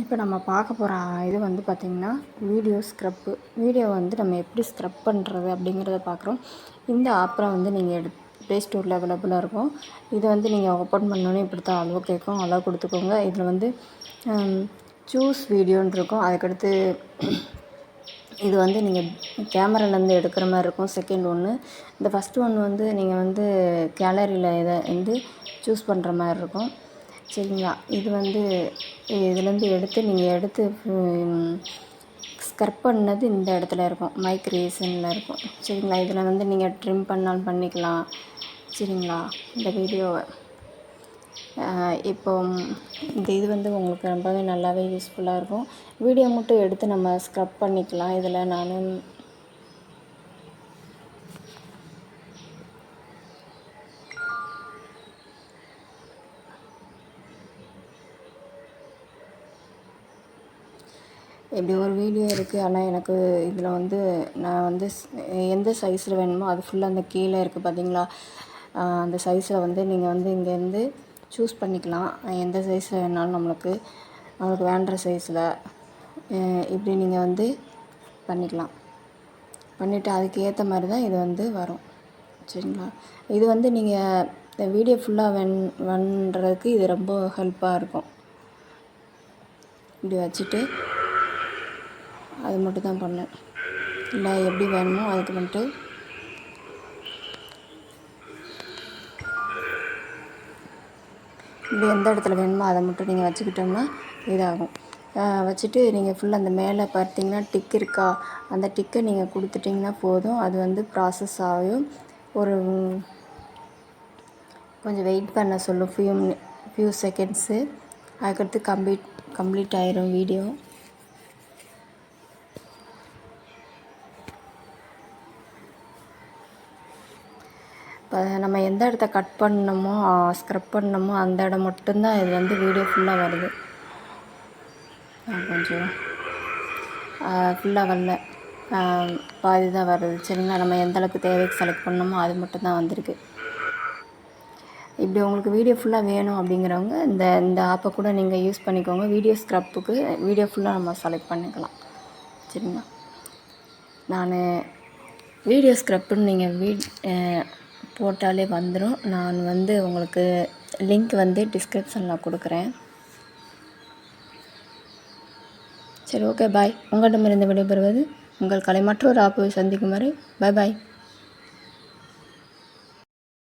இப்போ நம்ம பார்க்க போகிற இது வந்து பார்த்திங்கன்னா வீடியோ ஸ்க்ரப்பு. வீடியோ வந்து நம்ம எப்படி ஸ்க்ரப் பண்ணுறது அப்படிங்கிறத பார்க்குறோம். இந்த ஆப்பில் வந்து நீங்கள் எடு ப்ளே ஸ்டோரில் அவைலபிளாக இருக்கும். இதை வந்து நீங்கள் ஓப்பன் பண்ணோன்னே இப்படி தான் அளவு கேட்கும். அளவு கொடுத்துக்கோங்க. இதில் வந்து சூஸ் வீடியோன்னு இருக்கும். அதுக்கடுத்து இது வந்து நீங்கள் கேமராலேருந்து எடுக்கிற மாதிரி இருக்கும். செகண்ட் ஒன்று இந்த ஃபஸ்ட்டு ஒன்று வந்து நீங்கள் வந்து கேலரியில் இதை வந்து சூஸ் பண்ணுற மாதிரி இருக்கும். சரிங்களா? இது வந்து இதுலேருந்து எடுத்து நீங்கள் எடுத்து ஸ்கர்ப் பண்ணது இந்த இடத்துல இருக்கும். மைக் ரீசனில் இருக்கும். சரிங்களா? இதில் வந்து நீங்கள் ட்ரிம் பண்ணாலும் பண்ணிக்கலாம். சரிங்களா? இந்த வீடியோவை இப்போ இந்த இது வந்து உங்களுக்கு ரொம்பவே நல்லாவே யூஸ்ஃபுல்லாக இருக்கும். வீடியோ மட்டும் எடுத்து நம்ம ஸ்க்ரப் பண்ணிக்கலாம். இதில் நான் இப்படி ஒரு வீடியோ இருக்குது ஆனால் எனக்கு இதில் வந்து நான் வந்து எந்த சைஸில் வேணுமோ அது ஃபுல்லாக அந்த கீழே இருக்குது பார்த்தீங்களா அந்த சைஸில் வந்து நீங்கள் வந்து இங்கேருந்து சூஸ் பண்ணிக்கலாம். எந்த சைஸில் வேணாலும் நம்மளுக்கு நம்மளுக்கு வேண்டுற சைஸில் இப்படி நீங்கள் வந்து பண்ணிக்கலாம். பண்ணிவிட்டு அதுக்கு ஏற்ற மாதிரி தான் இது வந்து வரும். சரிங்களா? இது வந்து நீங்கள் இந்த வீடியோ ஃபுல்லாக வென் வண்றதுக்கு இது ரொம்ப ஹெல்ப்பாக இருக்கும். இப்படி வச்சுட்டு அது மட்டும் தான் பண்ணேன். இல்லை எப்படி வேணுமோ அதுக்கு வந்துட்டு இப்படி எந்த இடத்துல வேணுமோ அதை மட்டும் நீங்கள் வச்சுக்கிட்டோம்னா இதாகும். வச்சுட்டு நீங்கள் ஃபுல்லாக அந்த மேலே பார்த்தீங்கன்னா டிக் இருக்கா? அந்த டிக்கை நீங்கள் கொடுத்துட்டிங்கன்னா போதும். அது வந்து ப்ராசஸ் ஆகும். ஒரு கொஞ்சம் வெயிட் பண்ண சொல்லும். ஃபியூ ஃபியூ செகண்ட்ஸு அதுக்கடுத்து கம்ப்ளீட் கம்ப்ளீட் ஆயிரும் வீடியோ இப்போ நம்ம எந்த இடத்த கட் பண்ணணுமோ ஸ்க்ரப் பண்ணணுமோ அந்த இடம் மட்டும்தான் இது வந்து வீடியோ ஃபுல்லாக வருது. கொஞ்சம் ஃபுல்லாக வரல. பாதி தான் வருது. சரிங்களா? நம்ம எந்த அளவுக்கு தேவைக்கு செலக்ட் பண்ணணுமோ அது மட்டும்தான் வந்திருக்கு. இப்படி உங்களுக்கு வீடியோ ஃபுல்லாக வேணும் அப்படிங்கிறவங்க இந்த இந்த ஆப்பை கூட நீங்கள் யூஸ் பண்ணிக்கோங்க. வீடியோ ஸ்க்ரப்புக்கு வீடியோ ஃபுல்லாக நம்ம செலக்ட் பண்ணிக்கலாம். சரிங்களா? நான் வீடியோ ஸ்க்ரப்புன்னு நீங்கள் வீ போட்டாலே வந்துடும் நான் வந்து உங்களுக்கு லிங்க் வந்து டிஸ்கிரிப்ஷனில் கொடுக்குறேன். சரி ஓகே பாய் உங்களிடமிருந்து விடைபெறுவது உங்கள் கலை மற்றொரு ஆப்பை சந்திக்கும் வரை. பாய் பாய்